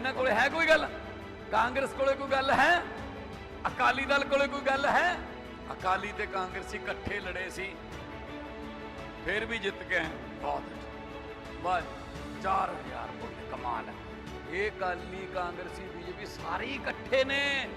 ਇਹਨਾਂ ਕੋਲੇ ਹੈ ਕੋਈ ਗੱਲ? ਕਾਂਗਰਸ ਕੋਲੇ ਕੋਈ ਗੱਲ ਹੈ? ਅਕਾਲੀ ਦਲ ਕੋਲੇ ਕੋਈ ਗੱਲ ਹੈ? ਅਕਾਲੀ ਤੇ ਕਾਂਗਰਸੀ ਇਕੱਠੇ ਲੜੇ ਸੀ। ਫਿਰ ਵੀ ਜਿੱਤ ਗਏ ਬਹੁਤ ਬਸ 4000 ਵੋਟ ਕਮਾਲ ਹੈ। ਇਹ ਅਕਾਲੀ ਕਾਂਗਰਸੀ, ਬੀਜੇਪੀ ਸਾਰੇ ਇਕੱਠੇ ਨੇ।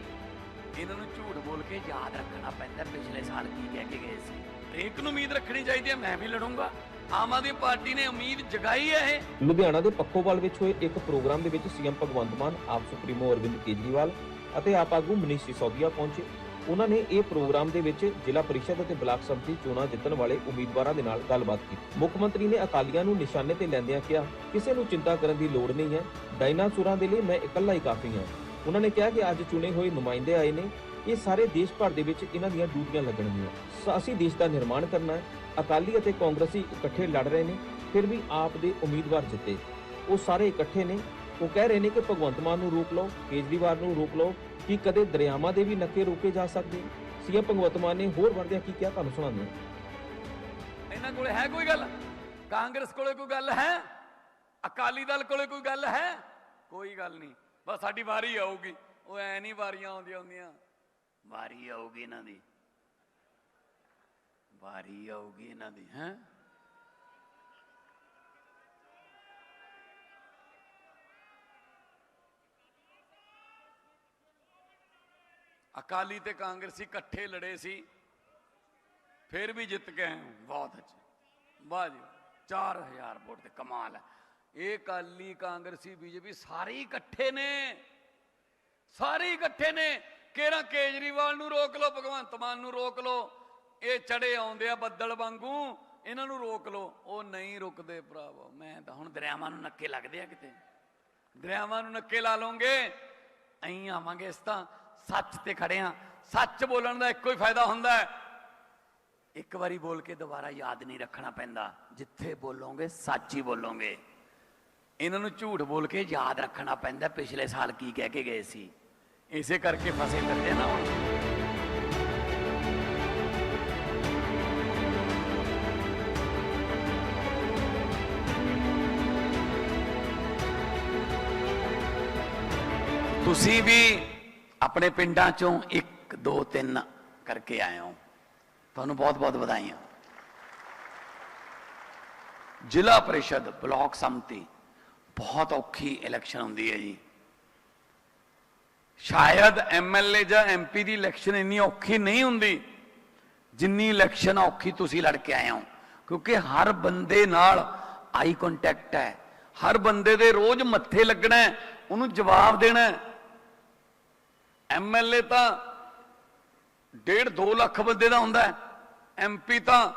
ਇਹਨਾਂ ਨੂੰ ਝੂਠ ਬੋਲ ਕੇ ਯਾਦ ਰੱਖਣਾ ਪੈਂਦਾ ਪਿਛਲੇ ਸਾਲ ਕੀ ਕਹਿ ਕੇ ਗਏ ਸੀ। ਹਰੇਕ ਨੂੰ ਉਮੀਦ ਰੱਖਣੀ ਚਾਹੀਦੀ ਹੈ ਮੈਂ ਵੀ ਲੜੂੰਗਾ। ਆਮ ਆਦਮੀ ਪਾਰਟੀ ਨੇ ਉਮੀਦ ਜਗਾਈ ਹੈ ਇਹ। ਲੁਧਿਆਣਾ ਦੇ ਪੱਖੋਵਾਲ ਵਿੱਚ ਹੋਏ ਇੱਕ ਪ੍ਰੋਗਰਾਮ ਦੇ ਵਿੱਚ ਸੀਐਮ ਭਗਵੰਤ ਮਾਨ ਆਪ ਸੁਪਰੀਮੋ ਅਰਵਿੰਦ ਕੇਜਰੀਵਾਲ ਅਤੇ ਆਪ ਆਗੂ ਮਨੀਸ਼ ਸਿਸੋਦੀਆ ਪਹੁੰਚੇ। ਉਹਨਾਂ ਨੇ ਇਹ ਪ੍ਰੋਗਰਾਮ ਦੇ ਵਿੱਚ ਜ਼ਿਲ੍ਹਾ ਪਰਿਸ਼ਦ ਅਤੇ ਬਲਾਕ ਸੰਮਤੀ ਚੋਣਾਂ ਜਿੱਤਣ ਵਾਲੇ ਉਮੀਦਵਾਰਾਂ ਦੇ ਨਾਲ ਗੱਲਬਾਤ ਕੀਤੀ। ਮੁੱਖ ਮੰਤਰੀ ਨੇ ਅਕਾਲੀਆਂ ਨੂੰ ਨਿਸ਼ਾਨੇ ਤੇ ਲੈਂਦਿਆਂ ਕਿਹਾ ਕਿਸੇ ਨੂੰ ਚਿੰਤਾ ਕਰਨ ਦੀ ਲੋੜ ਨਹੀਂ ਹੈ। ਡਾਇਨਾਸੌਰਾਂ ਦੇ ਲਈ ਮੈਂ ਇਕੱਲਾ ਹੀ ਕਾਫੀ ਹਾਂ। ਉਹਨਾਂ ਨੇ ਕਿਹਾ ਕਿ ਅੱਜ ਚੁਣੇ ਹੋਏ ਨੁਮਾਇੰਦੇ ਆਏ ਨੇ। ਇਹ ਸਾਰੇ ਦੇਸ਼ ਭਰ ਦੇ ਵਿੱਚ ਇਹਨਾਂ ਦੀਆਂ ਡਿਊਟੀਆਂ ਲੱਗਣਗੀਆਂ। ਅਸੀਂ ਦੇਸ਼ ਦਾ ਨਿਰਮਾਣ ਕਰਨਾ ਹੈ। ਅਕਾਲੀ ਅਤੇ ਕਾਂਗਰਸੀ ਇਕੱਠੇ ਲੜ ਰਹੇ ਨੇ, ਫਿਰ ਵੀ ਆਪ ਦੇ ਉਮੀਦਵਾਰ ਜਿੱਤੇ। ਉਹ ਸਾਰੇ ਇਕੱਠੇ ਨੇ। ਉਹ ਕਹਿ ਰਹੇ ਨੇ ਕਿ ਭਗਵੰਤ ਮਾਨ ਨੂੰ ਰੋਕ ਲਓ, ਕੇਜਰੀਵਾਲ ਨੂੰ ਰੋਕ ਲਓ, ਕਿ ਕਦੇ ਦਰਿਆਵਾਂ ਦੇ ਵੀ ਨੱਕੇ ਰੋਕੇ ਜਾ ਸਕਦੇ। ਸੀਐਮ ਭਗਵੰਤ ਮਾਨ ਨੇ ਹੋਰ ਵਰਦਿਆਂ ਕੀ ਕਿਹਾ, ਤੁਹਾਨੂੰ ਸੁਣਾਉਂਦੇ ਹਾਂ। ਇਹਨਾਂ ਕੋਲੇ ਹੈ ਕੋਈ ਗੱਲ? ਕਾਂਗਰਸ ਕੋਲੇ ਕੋਈ ਗੱਲ ਹੈ? ਅਕਾਲੀ ਦਲ ਕੋਲੇ ਕੋਈ ਗੱਲ ਹੈ? ਕੋਈ ਗੱਲ ਨਹੀਂ। ਬਸ ਸਾਡੀ ਵਾਰੀ ਆਊਗੀ। ਉਹ ਐ ਨਹੀਂ ਵਾਰੀਆਂ ਆਉਂਦੀਆਂ ਹੁੰਦੀਆਂ। ਵਾਰੀ ਆਊਗੀ ਇਹਨਾਂ ਦੀ। ਵਾਰੀ ਆਊਗੀ ਇਹਨਾਂ ਦੀ, ਹੈ? ਅਕਾਲੀ ਤੇ ਕਾਂਗਰਸੀ ਇਕੱਠੇ ਲੜੇ ਸੀ। ਫਿਰ ਵੀ ਜਿੱਤ ਗਏ ਬਹੁਤ ਅੱਛੇ ਵਾਹ ਜੀ। 4000 ਵੋਟ ਤੇ ਕਮਾਲ ਹੈ। ਇਹ ਕਾਲੀ ਕਾਂਗਰਸੀ, ਬੀਜੇਪੀ ਸਾਰੇ ਇਕੱਠੇ ਨੇ। ਸਾਰੇ ਇਕੱਠੇ ਨੇ। ਕਿਹੜਾ ਕੇਜਰੀਵਾਲ ਨੂੰ ਰੋਕ ਲਓ, ਭਗਵੰਤ ਮਾਨ ਨੂੰ ਰੋਕ ਲਓ। ਇਹ ਚੜੇ ਆਉਂਦੇ ਆ ਬੱਦਲ ਵਾਂਗੂ, ਇਹਨਾਂ ਨੂੰ ਰੋਕ ਲਓ। ਉਹ ਨਹੀਂ ਰੁਕਦੇ ਭਰਾਵੋ। ਮੈਂ ਤਾਂ ਹੁਣ ਦਰਿਆਵਾਂ ਨੂੰ ਨੱਕੇ ਲੱਗਦੇ ਆ ਕਿਤੇ। ਦਰਿਆਵਾਂ ਨੂੰ ਨੱਕੇ ਲਾ ਲਓਗੇ, ਐਂ ਆਵਾਂਗੇ ਇਸ ਤਾਂ ਸੱਚ ਤੇ ਖੜੇ ਆ। ਸੱਚ ਬੋਲਣ ਦਾ ਇੱਕੋ ਹੀ ਫਾਇਦਾ ਹੁੰਦਾ ਹੈ। ਇੱਕ ਵਾਰੀ ਬੋਲ ਕੇ ਦੁਬਾਰਾ ਯਾਦ ਨਹੀਂ ਰੱਖਣਾ ਪੈਂਦਾ। ਜਿੱਥੇ ਬੋਲੋਗੇ, ਸੱਚ ਹੀ ਬੋਲੋਗੇ। ਇਹਨਾਂ ਨੂੰ ਝੂਠ ਬੋਲ ਕੇ ਯਾਦ ਰੱਖਣਾ ਪੈਂਦਾ, ਪਿਛਲੇ ਸਾਲ ਕੀ ਕਹਿ ਕੇ ਗਏ ਸੀ। ਇਸੇ ਕਰਕੇ ਫਸੇ ਫਿਰਦੇ ਨਾ ਹੁਣ। ਤੁਸੀਂ ਵੀ ਆਪਣੇ ਪਿੰਡਾਂ ਚੋਂ 1 2 3 ਕਰਕੇ ਆਏ ਹੋ। ਤੁਹਾਨੂੰ ਬਹੁਤ ਬਹੁਤ ਵਧਾਈਆਂ। ਜ਼ਿਲ੍ਹਾ ਪਰਿਸ਼ਦ ਬਲਾਕ ਸੰਮਤੀ ਬਹੁਤ ਔਖੀ ਇਲੈਕਸ਼ਨ ਹੁੰਦੀ ਹੈ ਜੀ। ਸ਼ਾਇਦ ਐਮਐਲਏ ਜਾਂ ਐਮਪੀ ਦੀ ਇਲੈਕਸ਼ਨ ਇੰਨੀ ਔਖੀ ਨਹੀਂ ਹੁੰਦੀ, ਜਿੰਨੀ ਇਲੈਕਸ਼ਨ ਔਖੀ ਤੁਸੀਂ ਲੜ ਕੇ ਆਏ ਹੋ। ਕਿਉਂਕਿ ਹਰ ਬੰਦੇ ਨਾਲ ਆਈ ਕੰਟੈਕਟ ਹੈ। ਹਰ ਬੰਦੇ ਦੇ ਰੋਜ਼ ਮੱਥੇ ਲੱਗਣਾ ਉਹਨੂੰ ਜਵਾਬ ਦੇਣਾ ਹੈ। ਐਮਐਲਏ ਤਾਂ ਡੇਢ 2 ਲੱਖ ਬੰਦੇ ਦਾ ਹੁੰਦਾ ਹੈ। ਐਮਪੀ ਤਾਂ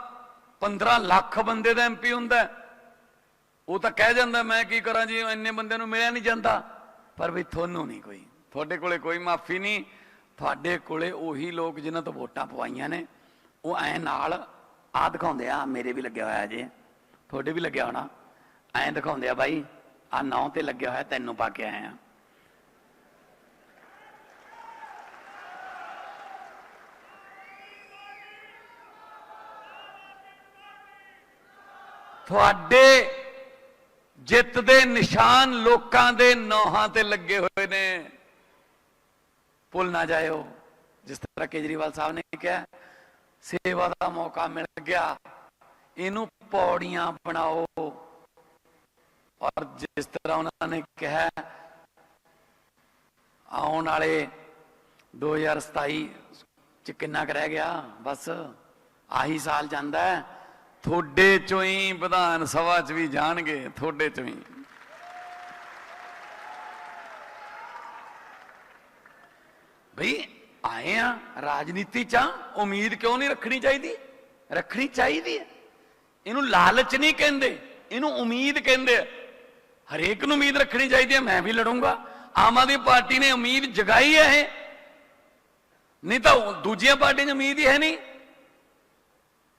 15 ਲੱਖ ਬੰਦੇ ਦਾ ਐਮਪੀ ਹੁੰਦਾ ਹੈ। ਉਹ ਤਾਂ ਕਹਿ ਜਾਂਦਾ, ਮੈਂ ਕੀ ਕਰਾਂ ਜੀ? ਇੰਨੇ ਬੰਦਿਆਂ ਨੂੰ ਮਿਲਿਆ ਨਹੀਂ ਜਾਂਦਾ। ਪਰ ਵੀ ਤੁਹਾਨੂੰ ਨਹੀਂ ਕੋਈ। ਤੁਹਾਡੇ ਕੋਲੇ ਕੋਈ ਮਾਫੀ ਨਹੀਂ। ਤੁਹਾਡੇ ਕੋਲੇ ਉਹੀ ਲੋਕ ਜਿਨ੍ਹਾਂ ਤੋਂ ਵੋਟਾਂ ਪਵਾਈਆਂ ਨੇ। ਉਹ ਐ ਨਾਲ ਆ ਦਿਖਾਉਂਦੇ ਆ, ਮੇਰੇ ਵੀ ਲੱਗਿਆ ਹੋਇਆ ਜੇ। ਤੁਹਾਡੇ ਵੀ ਲੱਗਿਆ ਹੋਣਾ। ਐਂ ਦਿਖਾਉਂਦੇ ਆ, ਬਾਈ ਆ ਨੌ ਤੇ ਲੱਗਿਆ ਹੋਇਆ, ਤੈਨੂੰ ਪਾ ਕੇ ਆਏ ਆ। ਤੁਹਾਡੇ ਜਿੱਤ ਦੇ ਨਿਸ਼ਾਨ ਲੋਕਾਂ ਦੇ ਨੌਹਾਂ ਤੇ ਲੱਗੇ ਹੋਏ ਨੇ। ਭੁੱਲ ਨਾ ਜਾਇਓ। ਜਿਸ ਤਰ੍ਹਾਂ ਕੇਜਰੀਵਾਲ ਸਾਹਿਬ ਨੇ ਕਿਹਾ, ਸੇਵਾ ਦਾ ਮੌਕਾ ਮਿਲ ਗਿਆ। ਇਹਨੂੰ ਪੌੜੀਆਂ ਬਣਾਓ। ਔਰ ਜਿਸ ਤਰ੍ਹਾਂ ਉਹਨਾਂ ਨੇ ਕਿਹਾ, ਆਉਣ ਵਾਲੇ 2027 ਚ ਕਿੰਨਾ ਕੁ ਰਹਿ ਗਿਆ? ਬਸ ਆਹੀ ਸਾਲ ਜਾਂਦਾ ਹੈ। ਤੁਹਾਡੇ ਚੋਂ ਹੀ ਵਿਧਾਨ ਸਭਾ ਚ ਵੀ ਜਾਣਗੇ ਤੁਹਾਡੇ ਚੋਂ ਹੀ। ਭਈ ਆਏ ਆ ਰਾਜਨੀਤੀ ਚ ਆ, ਉਮੀਦ ਕਿਉਂ ਨਹੀਂ ਰੱਖਣੀ ਚਾਹੀਦੀ? ਰੱਖਣੀ ਚਾਹੀਦੀ ਹੈ। ਇਹਨੂੰ ਲਾਲਚ ਨਹੀਂ ਕਹਿੰਦੇ ਇਹਨੂੰ ਉਮੀਦ ਕਹਿੰਦੇ ਆ। ਹਰੇਕ ਨੂੰ ਉਮੀਦ ਰੱਖਣੀ ਚਾਹੀਦੀ ਹੈ ਮੈਂ ਵੀ ਲੜੂੰਗਾ। ਆਮ ਆਦਮੀ ਪਾਰਟੀ ਨੇ ਉਮੀਦ ਜਗਾਈ ਹੈ ਇਹ। ਨਹੀਂ ਤਾਂ ਦੂਜੀਆਂ ਪਾਰਟੀਆਂ 'ਚ ਉਮੀਦ ਹੀ ਹੈ ਨਹੀਂ।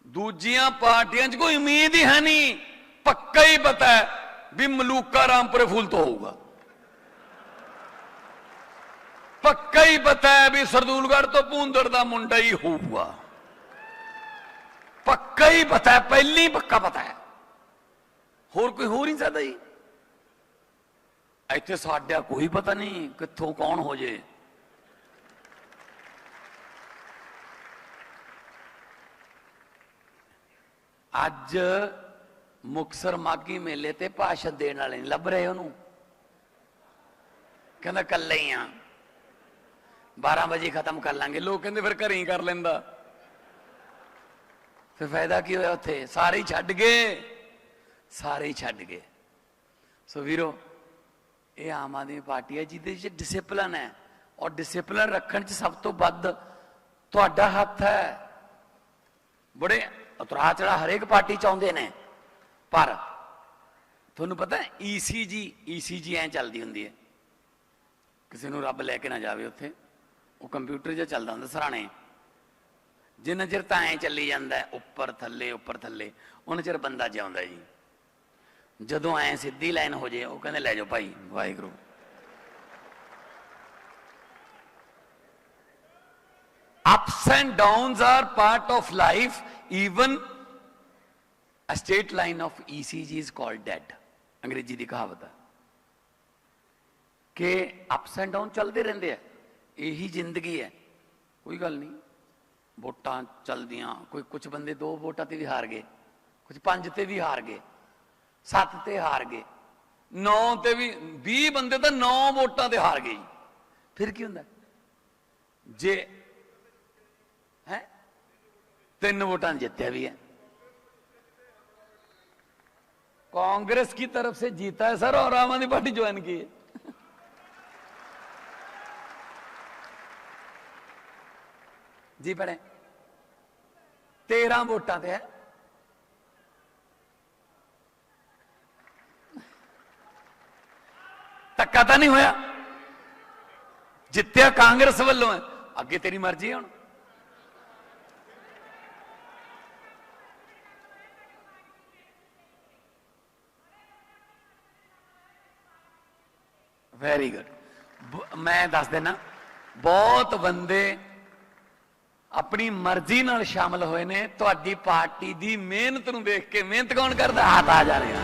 ਦੂਜੀਆਂ ਪਾਰਟੀਆਂ 'ਚ ਕੋਈ ਉਮੀਦ ਹੀ ਹੈ ਨਹੀਂ। ਪੱਕਾ ਹੀ ਪਤਾ ਹੈ ਵੀ ਮਲੂਕਾ ਰਾਮਪੁਰੇ ਫੁੱਲ ਤੋਂ ਹੋਊਗਾ। ਪੱਕਾ ਹੀ ਪਤਾ ਹੈ ਵੀ ਸਰਦੂਲਗੜ੍ਹ ਤੋਂ ਪੂੰਦੜ ਦਾ ਮੁੰਡਾ ਹੀ ਹੋਊਗਾ। ਪੱਕਾ ਹੀ ਪਤਾ ਹੈ, ਪਹਿਲੀ ਪੱਕਾ ਪਤਾ ਹੈ। ਹੋਰ ਕੋਈ ਹੋਰ ਨਹੀਂ ਸਕਦਾ ਜੀ। ਇੱਥੇ ਸਾਡਾ ਕੋਈ ਪਤਾ ਨਹੀਂ ਕਿੱਥੋਂ ਕੌਣ ਹੋ ਜੇ। ਅੱਜ ਮੁਕਸਰ ਮਾਗੀ ਮੇਲੇ ਤੇ ਭਾਸ਼ਣ ਦੇਣ ਵਾਲੇ ਨਹੀਂ ਲੱਭ ਰਹੇ ਉਹਨੂੰ? ਕਹਿੰਦਾ ਕੱਲੇ ਹੀ ਆ। 12 ਵਜੇ ਖਤਮ ਕਰ ਲਾਂਗੇ। ਲੋਕ ਕਹਿੰਦੇ ਫਿਰ ਘਰੇ ਹੀ ਕਰ ਲੈਂਦਾ। ਫਿਰ ਫਾਇਦਾ ਕੀ ਹੋਇਆ ਉੱਥੇ? ਸਾਰੇ ਹੀ ਛੱਡ ਗਏ। ਸਾਰੇ ਹੀ ਛੱਡ ਗਏ। ਸੋ ਵੀਰੋ, ਇਹ ਆਮ ਆਦਮੀ ਪਾਰਟੀ ਹੈ, ਜਿਹਦੇ ਵਿੱਚ ਡਿਸਪਲਿਨ ਹੈ। ਔਰ ਡਿਸਪਲਿਨ ਰੱਖਣ 'ਚ ਸਭ ਤੋਂ ਵੱਧ ਤੁਹਾਡਾ ਹੱਥ ਹੈ। ਬੜੇ ਉਤਰਾ ਚੜਾ ਹਰੇਕ ਪਾਰਟੀ ਚ ਆਉਂਦੇ ਨੇ। ਪਰ ਤੁਹਾਨੂੰ ਪਤਾ ਹੈ ਈਸੀਜੀ ਈਸੀਜੀ ਐ ਚੱਲਦੀ ਹੁੰਦੀ ਹੈ। ਕਿਸੇ ਨੂੰ ਰੱਬ ਲੈ ਕੇ ਨਾ ਜਾਵੇ ਉੱਥੇ। ਉਹ ਕੰਪਿਊਟਰ ਜਿਹਾ ਚੱਲਦਾ ਹੁੰਦਾ ਸਰਾਣੇ। ਜਿੰਨਾ ਚਿਰ ਤਾਂ ਐ ਚੱਲੀ ਜਾਂਦਾ ਉੱਪਰ ਥੱਲੇ ਉੱਪਰ ਥੱਲੇ, ਉਹਨਾਂ ਚਿਰ ਬੰਦਾ ਜਿਉਂਦਾ ਜੀ। ਜਦੋਂ ਐ ਸਿੱਧੀ ਲਾਈਨ ਹੋ ਜੇ, ਉਹ ਕਹਿੰਦੇ, ਲੈ ਜਾਓ ਭਾਈ, Waheguru. Ups and downs are part of life even a straight line of ecg is called dead. ਅੰਗਰੇਜ਼ੀ ਦੀ ਕਹਾਵਤ ਹੈ ਕਿ ਅਪਸ ਐਂਡ ਡਾਊਨ ਚੱਲਦੇ ਰਹਿੰਦੇ ਆ ਇਹੀ ਜ਼ਿੰਦਗੀ ਹੈ ਕੋਈ ਗੱਲ ਨਹੀਂ ਵੋਟਾਂ ਚੱਲਦੀਆਂ ਕੋਈ ਕੁਝ ਬੰਦੇ ਦੋ ਵੋਟਾਂ ਤੇ ਵੀ ਹਾਰ ਗਏ ਕੁਝ ਪੰਜ ਤੇ ਵੀ ਹਾਰ ਗਏ ਸੱਤ ਤੇ ਹਾਰ ਗਏ ਨੌ ਤੇ ਵੀ 20 ਬੰਦੇ ਤਾਂ ਨੌ ਵੋਟਾਂ ਤੇ ਹਾਰ ਗਏ ਜੀ ਫਿਰ ਕੀ ਹੁੰਦਾ ਜੇ ਤਿੰਨ ਵੋਟਾਂ ਜਿੱਤਿਆ भी है कांग्रेस की तरफ से जीता है सर और आम आदमी पार्टी ज्वाइन की है जी पढ़े तेरह वोटा ते है ਧੱਕਾ ਤਾਂ ਨਹੀਂ ਹੋਇਆ ਜਿੱਤਿਆ ਕਾਂਗਰਸ ਵੱਲੋਂ ਹੈ ਅੱਗੇ ਤੇਰੀ ਮਰਜ਼ੀ ਹੈ ਹੁਣ ਵੈਰੀ ਗੁੱਡ ਮੈਂ ਦੱਸ ਦੇਣਾ ਬਹੁਤ ਬੰਦੇ ਆਪਣੀ ਮਰਜ਼ੀ ਨਾਲ ਸ਼ਾਮਲ ਹੋਏ ਨੇ, ਤੁਹਾਡੀ ਪਾਰਟੀ ਦੀ ਮਿਹਨਤ ਨੂੰ ਦੇਖ ਕੇ ਮਿਹਨਤ ਕੌਣ ਕਰਦਾ? ਹੱਥ ਆ ਜਾ ਰਿਹਾ